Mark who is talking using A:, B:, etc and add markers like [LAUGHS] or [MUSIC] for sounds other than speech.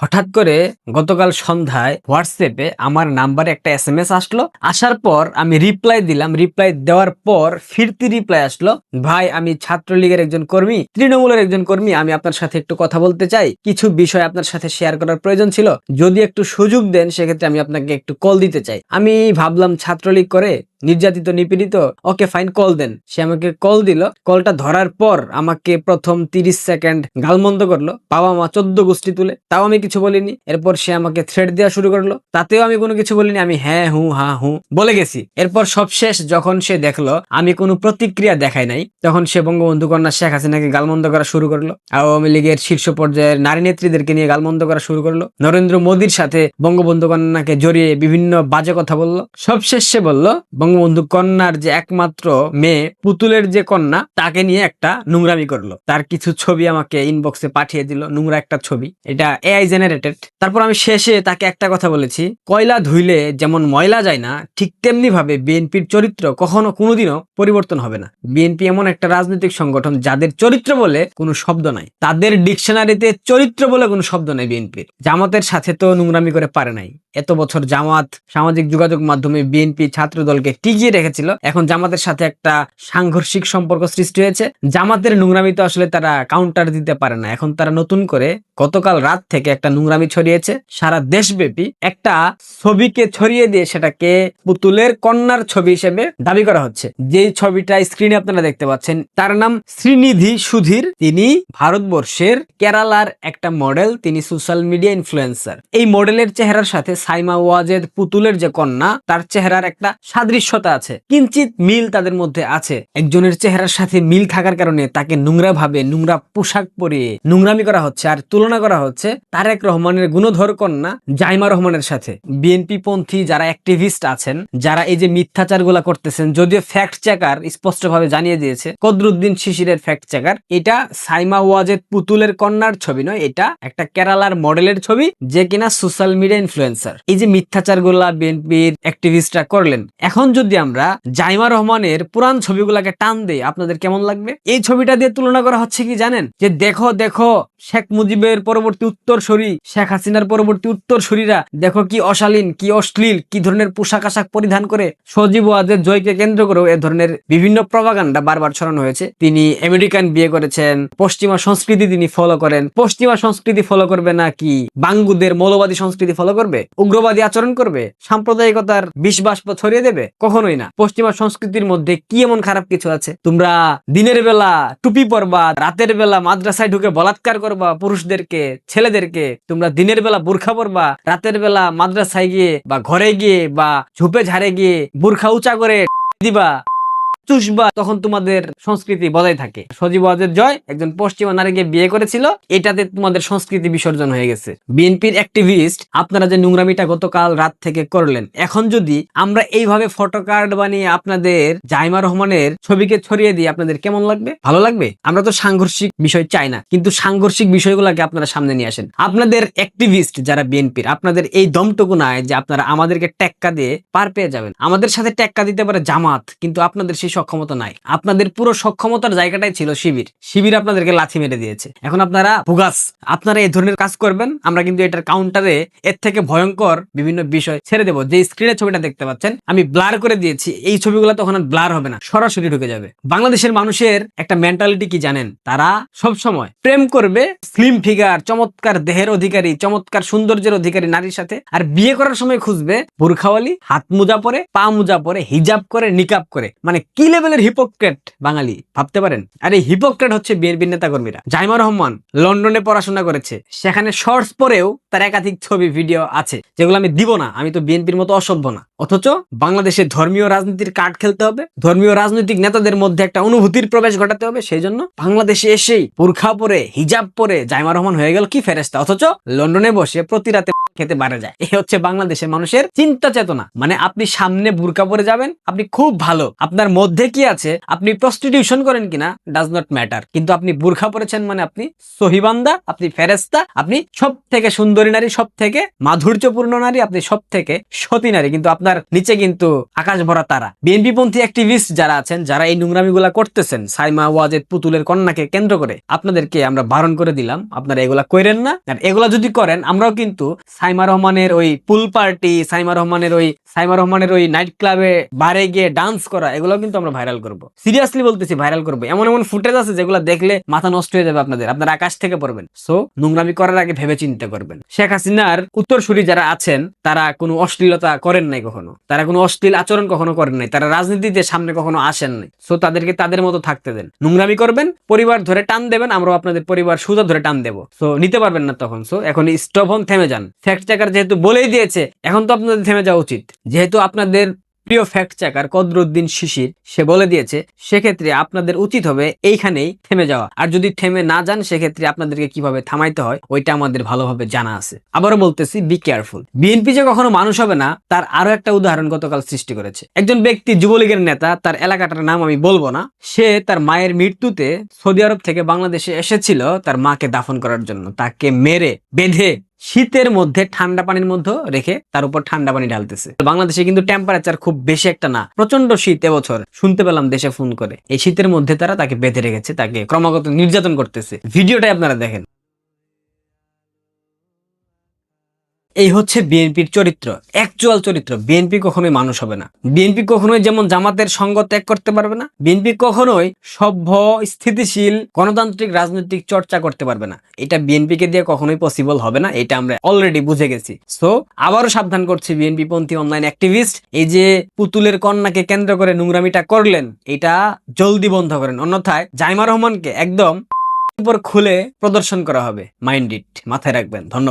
A: হঠাৎ করে গতকাল সন্ধ্যায় হোয়াটসঅ্যাপে আমার নাম্বারে একটা এস এম এস আসলো। আসার পর আমি রিপ্লাই দিলাম। রিপ্লাই দেওয়ার পর ফিরতি রিপ্লাই আসলো। ভাই, আমি ছাত্রলীগের একজন কর্মী, তৃণমূলের একজন কর্মী, আমি আপনার সাথে একটু কথা বলতে চাই। কিছু বিষয় আপনার সাথে শেয়ার করার প্রয়োজন ছিল। যদি একটু সুযোগ দেন, সেক্ষেত্রে আমি আপনাকে একটু কল দিতে চাই। আমি ভাবলাম, ছাত্রলীগ করে নির্যাতিত, নিপীড়িত, ওকে ফাইন কল দেন। সে আমাকে কল দিল। কলটা ধরার পর আমাকে প্রথম তিরিশ সেকেন্ড গালমন্দ করল। বাবা মা চোদ্দ গোষ্ঠী তুলে। তাও আমি কিছু বলিনি। এরপর সে আমাকে থ্রেড দেওয়া শুরু করল। তাতেও আমি কোনো কিছু বলিনি। আমি হ্যাঁ হু, হা, হু বলে গেছি। এরপর সবশেষ যখন সে দেখল, আমি কোনো প্রতিক্রিয়া দেখাই নাই, তখন সে বঙ্গবন্ধু কন্যা শেখ হাসিনাকে গালমন্দ করা শুরু করল। আওয়ামী লীগের শীর্ষ পর্যায়ের নারী নেত্রীদেরকে নিয়ে গালমন্দ করা শুরু করল। নরেন্দ্র মোদীর সাথে বঙ্গবন্ধু কন্যাকে জড়িয়ে বিভিন্ন বাজে কথা বলল। সবশেষ সে বলল বঙ্গবন্ধু কন্যার যে একমাত্র মেয়ে পুতুলের যে কন্যা, তাকে নিয়ে একটা নোংরামি করল। তার কিছু ছবি আমাকে ইনবক্সে পাঠিয়ে দিল, নোংরা একটা ছবি। এটা এআই জেনারেটেড তারপর আমি শেষে তাকে একটা কথা বলেছি, কয়লা ধুইলে যেমন ময়লা যায় না, ঠিক তেমনি ভাবে বিএনপির চরিত্র কখনো কোনোদিনও পরিবর্তন হবে না। বিএনপি এমন একটা রাজনৈতিক সংগঠন, যাদের চরিত্র বলে কোনো শব্দ নাই। তাদের ডিকশনারিতে চরিত্র বলে কোনো শব্দ নাই বিএনপির জামাতের সাথে তো নোংরামি করে পারে নাই। এত বছর জামাত সামাজিক যোগাযোগ মাধ্যমে বিএনপি ছাত্র দলকে টিকিয়ে রেখেছিল। এখন জামাতের সাথে একটা সাংঘর্ষিক সম্পর্ক সৃষ্টি হয়েছে। জামাতের নোংরামি তো আসলে তারা কাউন্টার দিতে পারে না। এখন তারা নতুন করে গতকাল রাত থেকে একটা নোংরামি ছড়িয়েছে। সারা দেশব্যাপী একটা ছবিকে ছড়িয়ে দিয়ে সেটাকে পুতুলের কন্যার ছবি হিসেবে দাবি করা হচ্ছে। যে ছবিটা স্ক্রিনে আপনারা দেখতে পাচ্ছেন, তার নাম শ্রীনিধি সুধীর। তিনি ভারতবর্ষের কেরালার একটা মডেল তিনি সোশ্যাল মিডিয়া ইনফ্লুয়েন্সার এই মডেলের চেহারার সাথে সাইমা ওয়াজেদ পুতুলের যে কন্যা, তার চেহারার একটা সাদৃশ্যতা আছে কিঞ্চিত মিল তাদের মধ্যে আছে। একজনের চেহারার সাথে মিল থাকার কারণে তাকে নোংরা ভাবে, নোংরা পোশাক পরিয়ে নোংরামি করা হচ্ছে আর তুলনা করা হচ্ছে তারেক রহমানের গুণধর কন্যা জাইমা রহমানের সাথে। বিএনপি পন্থী যারা অ্যাক্টিভিস্ট আছেন, যারা এই যে মিথ্যাচারগুলা করতেছেন, যদিও ফ্যাক্ট চেকার স্পষ্টভাবে জানিয়ে দিয়েছে, কদরুদ্দিন শিশিরের ফ্যাক্ট চেকার এটা সাইমা ওয়াজেদ পুতুলের কন্যার ছবি নয়, এটা একটা কেরালার মডেলের ছবি যে কিনা সোশ্যাল মিডিয়া ইনফ্লুয়েন্সার এই যে মিথ্যাচারগুলা বিএনপির অ্যাক্টিভিস্টরা করলেন, এখন যদি আমরা জাইমা রহমানের পুরান ছবিগুলাকে টান দেই, আপনাদের কেমন লাগবে? এই ছবিটা দিয়ে তুলনা করা হচ্ছে কি জানেন? যে দেখো দেখো, শেখ মুজিবের পরবর্তী উত্তরসূরি, শেখ হাসিনার পরবর্তী উত্তরসূরিরা, দেখো কি অশালীন, কি অশ্লীল, কি ধরনের পোশাক আশাক পরিধান করে সজীব ওয়াজের জয়কে কেন্দ্র করেও এ ধরনের বিভিন্ন প্রভাগান্ডা বারবার ছড়ানো হয়েছে। তিনি আমেরিকান বিয়ে করেছেন, পশ্চিমা সংস্কৃতি তিনি ফলো করেন। পশ্চিমা সংস্কৃতি ফলো করবে না কি? বাঙ্গুদের মৌলবাদী সংস্কৃতি ফলো করবে? উগ্রবাদী আচরণ করবে? সাম্প্রদায়িকতার বিষ বাষ্প ছড়িয়ে দেবে? কখনোই না। পশ্চিমা সংস্কৃতির মধ্যে কি এমন খারাপ কিছু আছে? তোমরা দিনের বেলা টুপি পরবা, রাতের বেলা মাদ্রাসায় ঢুকে বলাৎকার করবা পুরুষদেরকে, ছেলেদেরকে। তোমরা দিনের বেলা বুর্খা পরবা, রাতের বেলা মাদ্রাসায় গিয়ে বা ঘরে গিয়ে বা ঝুপে ঝাড়ে গিয়ে বুর্খা উঁচা করে [LAUGHS] দিবা। চুষবা তখন তোমাদের সংস্কৃতি বজায় থাকে। সজীব ওয়াজের জয় একজন পশ্চিমা নারীকে বিয়ে করেছিল, এটাতে তোমাদের সংস্কৃতি বিসর্জন হয়ে গেছে। বিএনপির অ্যাক্টিভিস্ট আপনারা যে নোংরামিটা গতকাল রাত থেকে করলেন, এখন যদি আমরা এইভাবে ফটো কার্ড বানিয়ে আপনাদের জাইমা রহমানের ছবিকে ছড়িয়ে দিই, আপনাদের কেমন লাগবে? ভালো লাগবে? আমরা তো সাংঘর্ষিক বিষয় চাই না, কিন্তু সাংঘর্ষিক বিষয়গুলোকে আপনারা সামনে নিয়ে আসেন। আপনাদের অ্যাক্টিভিস্ট যারা বিএনপির, আপনাদের এই দমটুকু নাই যে আপনারা আমাদেরকে টেক্কা দিয়ে পার পেয়ে যাবেন। আমাদের সাথে টেক্কা দিতে পারে জামাত, কিন্তু আপনাদের সেই সক্ষমতা নাই। আপনাদের পুরো সক্ষমতার জায়গাটাই ছিল শিবির। শিবির আপনাদেরকে লাথি মেরে দিয়েছে। এখন আপনারা ভুগাস, আপনারা এই ধরনের কাজ করবেন, আমরা কিন্তু এটার কাউন্টারে এর থেকে ভয়ঙ্কর বিভিন্ন বিষয় ছেড়ে দেবো। যে স্ক্রিনের ছবিটা দেখতে পাচ্ছেন, আমি ব্লার করে দিয়েছি। এই ছবিগুলো তখন আর ব্লার হবে না, সরাসরি ঢুকে যাবে। বাংলাদেশের মানুষের একটা মেন্টালিটি কি জানেন? তারা সব সময় প্রেম করবে স্লিম ফিগার চমৎকার দেহের অধিকারী, চমৎকার সৌন্দর্যের অধিকারী নারীর সাথে। আর বিয়ে করার সময় খুঁজবে, বুরখাওয়ালি, হাত মোজা পরে, পা মোজা পরে, হিজাব করে নিকাব করে। মানে কি লেভেলের হিপোক্রেট বাঙালি, ভাবতে পারেন? আরে হিপোক্রেট হচ্ছে বিএনপির নেতা কর্মীরা জাইমা রহমান লন্ডনে পড়াশোনা করেছে। সেখানে শর্টস পরেও তার একাধিক ছবি ভিডিও আছে, যেগুলো আমি দিব না। আমি তো বিএনপির মতো অসভ্য না। অথচ বাংলাদেশে ধর্মীয় রাজনীতির কার্ড খেলতে হবে, ধর্মীয় রাজনৈতিক নেতাদের মধ্যে একটা অনুভূতির প্রবেশ ঘটাতে হবে সেই জন্য বাংলাদেশে এসেই পুরখা পরে, হিজাব পরে জাইমা রহমান হয়ে গেল কি ফেরেস্তা অথচ লন্ডনে বসে প্রতি রাতে [LAUGHS] খেতে বাড়ে যায়। এই হচ্ছে বাংলাদেশের মানুষের চিন্তা চেতনা। মানে আপনি সামনে বুরকা পরে যাবেন, আপনি খুব ভালো। আপনার মধ্যে কি আছে? আপনি প্রস্টিটিউশন করেন কিনা? ডাজ নট ম্যাটার কিন্তু আপনি বুরখা পরেছেন মানে আপনি সহিবান্দা আপনি ফেরেস্তা আপনি সব থেকে সুন্দরী নারী সব থেকে মাধুর্যপূর্ণ নারী, আপনি সব থেকে সতী নারী। কিন্তু আপনার আপনার নিচে কিন্তু আকাশ ভরা তারা। বিএনপি পন্থী অ্যাক্টিভিস্ট যারা আছেন, যারা এই নোংরামিগুলা করতেছেন, সাইমা ওয়াজেদ পুতুলের কন্যাকে কেন্দ্র করে, আপনাদেরকে আমরা বারণ করে দিলাম। আপনারা এগুলা করেন না। আর এগুলা যদি করেন, আমরাও কিন্তু সাইমা রহমানের ওই পুল পার্টি, সাইমা রহমানের ওই সাইমা রহমানের ওই নাইট ক্লাবে বারে গিয়ে ডান্স করা এগুলো কিন্তু আমরা ভাইরাল করব। সিরিয়াসলি বলতেছি ভাইরাল করব। এমন এমন ফুটেজ আছে যেগুলো দেখলে মাথা নষ্ট হয়ে যাবে আপনাদের, আপনার আকাশ থেকে পড়বেন। সো নোংরামি করার আগে ভেবে চিন্তা করবেন। শেখ হাসিনার উত্তরসূরি যারা আছেন, তারা কোনো অশ্লীলতা করেন নাই কখনো। তারা কোনো অশ্লীল আচরণ কখনো করেন নাই। তারা রাজনীতিতে সামনে কখনো আসেন নাই। সো তাদেরকে তাদের মতো থাকতে দেন। নোংরামি করবেন, পরিবার ধরে টান দেবেন, আমরাও আপনাদের পরিবার সুদা ধরে টান দেবো। সো নিতে পারবেন না তখন। সো এখন স্টপ হন, থেমে যান। ফ্যাক্ট চেকার যেহেতু বলেই দিয়েছে, এখন তো আপনাদের থেমে যাওয়া উচিত। যেহেতু আপনাদের প্রিয় ফ্যাক্ট চেকার কদরুদ্দিন শিশির, সে বলে দিয়েছে, সেক্ষেত্রে আপনাদের উচিত হবে এইখানেই থেমে যাওয়া। আর যদি থেমে না যান, সেক্ষেত্রে আপনাদেরকে কীভাবে থামাইতে হয়, ওইটা আমাদের ভালোভাবে জানা আছে। আবারও বলতেছি বি কেয়ারফুল বিএনপি যে কখনো মানুষ হবে না, তার আরও একটা উদাহরণ গতকাল সৃষ্টি করেছে। একজন ব্যক্তি যুবলীগের নেতা, তার এলাকাটার নাম আমি বলব না। সে তার মায়ের মৃত্যুতে সৌদি আরব থেকে বাংলাদেশে এসেছিল তার মাকে দাফন করার জন্য। তাকে মেরে, বেঁধে শীতের মধ্যে ঠান্ডা পানির মধ্যে রেখে তার উপর ঠান্ডা পানি ঢালতেছে। বাংলাদেশে কিন্তু টেম্পারেচার খুব বেশি একটা না প্রচণ্ড শীত এবছর। শুনতে পেলাম দেশে ফোন করে। এই শীতের মধ্যে তারা তাকে বেঁধে রেখেছে, তাকে ক্রমাগত নির্যাতন করতেছে। ভিডিওটাই আপনারা দেখেন। এই হচ্ছে বিএনপির চরিত্র অ্যাকচুয়াল চরিত্র। বিএনপি কখনোই মানুষ হবে না। বিএনপি কখনোই যেমন জামাতের সঙ্গ ত্যাগ করতে পারবে না, বিএনপি কখনোই সভ্য, স্থিতিশীল, গণতান্ত্রিক, রাজনৈতিক চর্চা করতে পারবে না। এটা বিএনপি কে দিয়ে কখনোই পসিবল হবে না, এটা আমরা অলরেডি বুঝে গেছি। সো আবারও সাবধান করছি, বিএনপি পন্থী অনলাইন অ্যাক্টিভিস্ট এই যে পুতুলের কন্যাকে কেন্দ্র করে নোংরামিটা করলেন, এটা জলদি বন্ধ করেন। অন্যথায় জাইমা রহমানকে একদম উপর খুলে প্রদর্শন করা হবে। মাইন্ড ইট মাথায় রাখবেন। ধন্যবাদ।